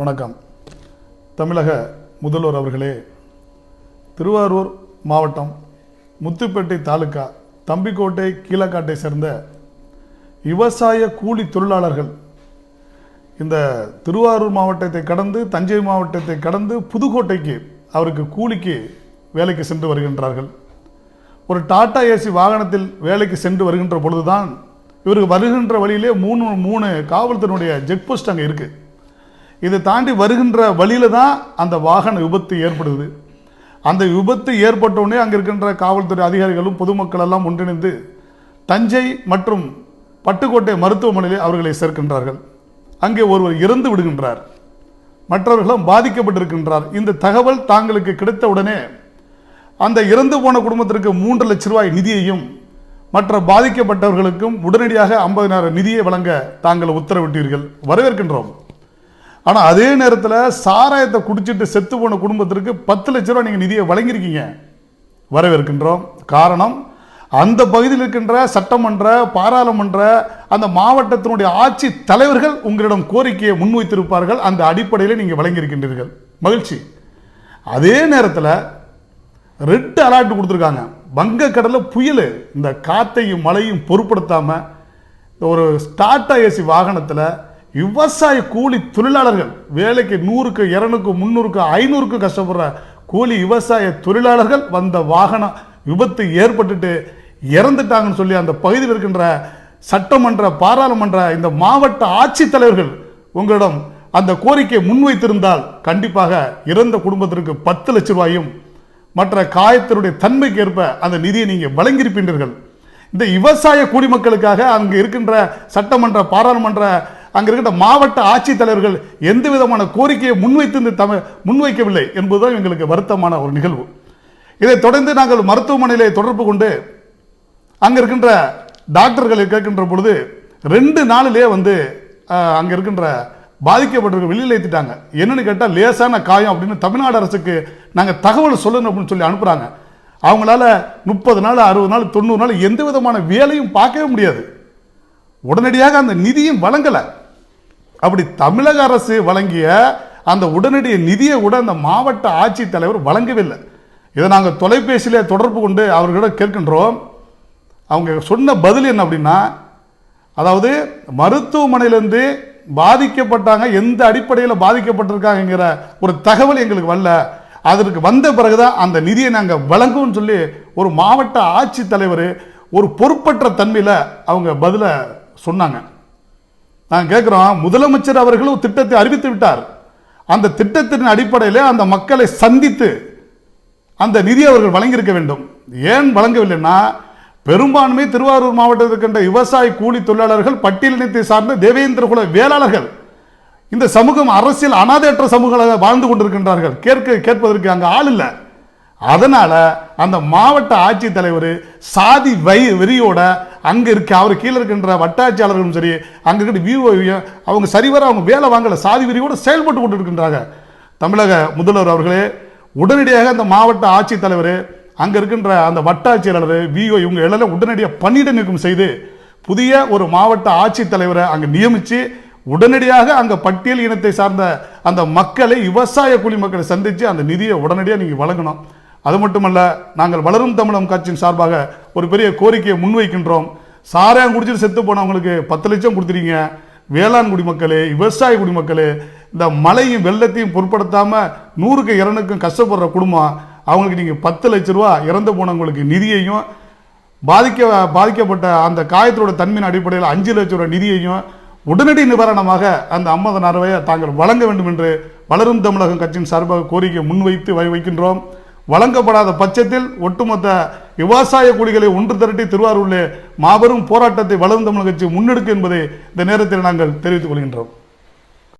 வணக்கம். தமிழக முதல்வர் அவர்களே திருவாரூர் மாவட்டம் முத்துப்பேட்டை தாலுக்கா தம்பிக்கோட்டை கீழக்காட்டை சேர்ந்த விவசாய கூலி தொழிலாளர்கள் இந்த திருவாரூர் மாவட்டத்தை கடந்து தஞ்சை மாவட்டத்தை கடந்து புதுக்கோட்டைக்கு அவருக்கு கூலிக்கு வேலைக்கு சென்று வருகின்றார்கள். ஒரு டாடா ஏசி வாகனத்தில் வேலைக்கு சென்று வருகின்ற பொழுதுதான் இவருக்கு வருகின்ற வழியிலே மூணு மூணு காவல்துறையினுடைய ஜெக் போஸ்ட் அங்கே இருக்குது இதை தாண்டி வருகின்ற வழியில் தான் அந்த வாகன விபத்து ஏற்படுது. அந்த விபத்து ஏற்பட்ட உடனே அங்கே இருக்கின்ற காவல்துறை அதிகாரிகளும் பொதுமக்கள் எல்லாம் ஒன்றிணைந்து தஞ்சை மற்றும் பட்டுக்கோட்டை மருத்துவமனையில் அவர்களை சேர்க்கின்றார்கள். அங்கே ஒருவர் இறந்து விடுகின்றார். மற்றவர்களும் பாதிக்கப்பட்டிருக்கின்றார். இந்த தகவல் தாங்களுக்கு கிடைத்த உடனே அந்த இறந்து போன குடும்பத்திற்கு மூன்று லட்ச ரூபாய் நிதியையும் மற்ற பாதிக்கப்பட்டவர்களுக்கும் உடனடியாக ஐம்பதினாயிரம் நிதியை வழங்க தாங்கள் உத்தரவிட்டீர்கள். வரவேற்கின்றோம். ஆனால் அதே நேரத்தில் சாராயத்தை குடிச்சிட்டு செத்து போன குடும்பத்திற்கு பத்து லட்ச ரூபாய் நீங்கள் நிதியை வழங்கியிருக்கீங்க. வரவேற்கின்றோம். காரணம் அந்த பகுதியில் இருக்கின்ற சட்டமன்ற பாராளுமன்ற அந்த மாவட்டத்தினுடைய ஆட்சி தலைவர்கள் உங்களிடம் கோரிக்கையை முன்வைத்திருப்பார்கள். அந்த அடிப்படையில் நீங்கள் வழங்கியிருக்கின்றீர்கள். மகிழ்ச்சி. அதே நேரத்தில் ரெட் அலர்ட் கொடுத்துருக்காங்க. வங்கக்கடலில் புயல் இந்த காத்தையும் மழையும் பொருட்படுத்தாமல் ஒரு டாடா ஏசி வாகனத்தில் விவசாய கூலி தொழிலாளர்கள் வேலைக்கு நூறுக்கு இரநூறுக்கு முந்நூறுக்கு ஐநூறுக்கு கஷ்டப்படுற கூலி விவசாய தொழிலாளர்கள் வந்த வாகனம் விபத்து ஏற்பட்டுட்டு இறந்துட்டாங்கன்னு சொல்லி அந்த பகுதியில் இருக்கின்ற சட்டமன்ற பாராளுமன்ற இந்த மாவட்ட ஆட்சித்தலைவர்கள் உங்களிடம் அந்த கோரிக்கையை முன்வைத்திருந்தால் கண்டிப்பாக இறந்த குடும்பத்திற்கு பத்து லட்ச ரூபாயும் மற்ற காயத்தினுடைய தன்மைக்கு ஏற்ப அந்த நிதியை நீங்கள் வழங்கியிருப்பீர்கள். இந்த விவசாய குடிமக்களுக்காக அங்கு இருக்கின்ற சட்டமன்ற பாராளுமன்ற அங்கே இருக்கின்ற மாவட்ட ஆட்சித்தலைவர்கள் எந்த விதமான கோரிக்கையை முன்வைத்து இந்த தமிழ் முன்வைக்கவில்லை என்பதுதான் எங்களுக்கு வருத்தமான ஒரு நிகழ்வு. இதைத் தொடர்ந்து நாங்கள் மருத்துவமனையிலே தொடர்பு கொண்டு அங்கே இருக்கின்ற டாக்டர்களை கேட்கின்ற பொழுது ரெண்டு நாளிலே வந்து அங்கே இருக்கின்ற பாதிக்கப்பட்டவர்கள் வெளியில் ஏற்றிட்டாங்க என்னன்னு கேட்டால் லேசான காயம் அப்படின்னு தமிழ்நாடு அரசுக்கு நாங்கள் தகவல் சொல்லணும் அப்படின்னு சொல்லி அனுப்புகிறாங்க அவங்களால முப்பது நாள் அறுபது நாள் தொண்ணூறு நாள் எந்த விதமான வேலையும் பார்க்கவே முடியாது. உடனடியாக அந்த நிதியும் வழங்கலை. அப்படி தமிழக அரசு வழங்கிய அந்த உடனடி நிதியை கூட அந்த மாவட்ட ஆட்சித்தலைவர் வழங்கவில்லை. இதை நாங்கள் தொலைபேசியிலே தொடர்பு கொண்டு அவர்களிடம் கேட்கின்றோம். அவங்க சொன்ன பதில் என்ன அப்படின்னா அதாவது மருத்துவமனையிலேருந்து பாதிக்கப்பட்டாங்க எந்த அடிப்படையில் பாதிக்கப்பட்டிருக்காங்கங்கிற ஒரு தகவல் எங்களுக்கு வரல. அதற்கு வந்த பிறகுதான் அந்த நிதியை நாங்கள் வழங்குவோம்னு சொல்லி ஒரு மாவட்ட ஆட்சித்தலைவர் ஒரு பொறுப்பற்ற தன்மையில் அவங்க பதிலை சொன்னாங்க. நான் கேட்குறோம் முதலமைச்சர் அவர்களும் திட்டத்தை அறிவித்து விட்டார். அந்த திட்டத்தின் அடிப்படையில் அந்த மக்களை சந்தித்து அந்த நிதி அவர்கள் வழங்கியிருக்க வேண்டும். ஏன் வழங்கவில்லைன்னா பெரும்பான்மை திருவாரூர் மாவட்டத்தில் இருக்கின்ற விவசாய கூலி தொழிலாளர்கள் பட்டியலினத்தை சார்ந்த தேவேந்திர குல வேளாளர்கள் இந்த சமூகம் அரசியல் அனாதையற்ற சமூகங்களாக வாழ்ந்து கொண்டிருக்கின்றார்கள். கேட்க கேட்பதற்கு அங்கே ஆள் இல்லை. அதனால் அந்த மாவட்ட ஆட்சித்தலைவர் சாதி வை வெறியோட அங்கே இருக்க அவர் கீழே இருக்கின்ற வட்டாட்சியாளர்களும் சரி அங்கே இருக்கிற வியூவையும் அவங்க சரிவர அவங்க வேலை வாங்கலை. சாதி விரிவோடு செயல்பட்டு கொண்டு இருக்கின்றாங்க தமிழக முதல்வர் அவர்களே உடனடியாக அந்த மாவட்ட ஆட்சித்தலைவர் அங்கே இருக்கின்ற அந்த வட்டாட்சியாளர் விஓ இவங்க எல்லாம் உடனடியாக பணியிட நீக்கம் செய்து புதிய ஒரு மாவட்ட ஆட்சித்தலைவரை அங்கே நியமித்து உடனடியாக அங்கே பட்டியல் இனத்தை சார்ந்த அந்த மக்களை விவசாய கூலி மக்களை சந்தித்து அந்த நிதியை உடனடியாக நீங்கள் வழங்கணும். அது மட்டுமல்ல நாங்கள் வளரும் தமிழம் கட்சியின் சார்பாக ஒரு பெரிய கோரிக்கையை முன்வைக்கின்றோம். சாராயம் குடிச்சிட்டு செத்து போனவங்களுக்கு பத்து லட்சம் கொடுத்துறீங்க வேளாண் குடிமக்களே விவசாய குடிமக்களே இந்த மழையும் வெள்ளத்தையும் பொருட்படுத்தாமல் நூறுக்கு இரநூக்கும் கஷ்டப்படுற குடும்பம் அவங்களுக்கு நீங்கள் பத்து லட்ச ரூபா இறந்து போனவங்களுக்கு நிதியையும் பாதிக்க பாதிக்கப்பட்ட அந்த காயத்தோட தன்மையின் அடிப்படையில் அஞ்சு லட்சம் ரூபா நிதியையும் உடனடி நிவாரணமாக அந்த ஐம்பதனாயிரம் தாங்கள் வழங்க வேண்டும் என்று வளரும் தமிழகம் கட்சியின் சார்பாக கோரிக்கை முன்வைத்து வைக்கின்றோம். வழங்கப்படாத பட்சத்தில் ஒட்டுமொத்த விவசாய குடிகளை ஒன்று திரட்டி திருவாரூரில் மாபெரும் போராட்டத்தை வளரும் தமிழக கட்சி முன்னெடுக்கும் என்பதை இந்த நேரத்தில் நாங்கள் தெரிவித்துக் கொள்கின்றோம்.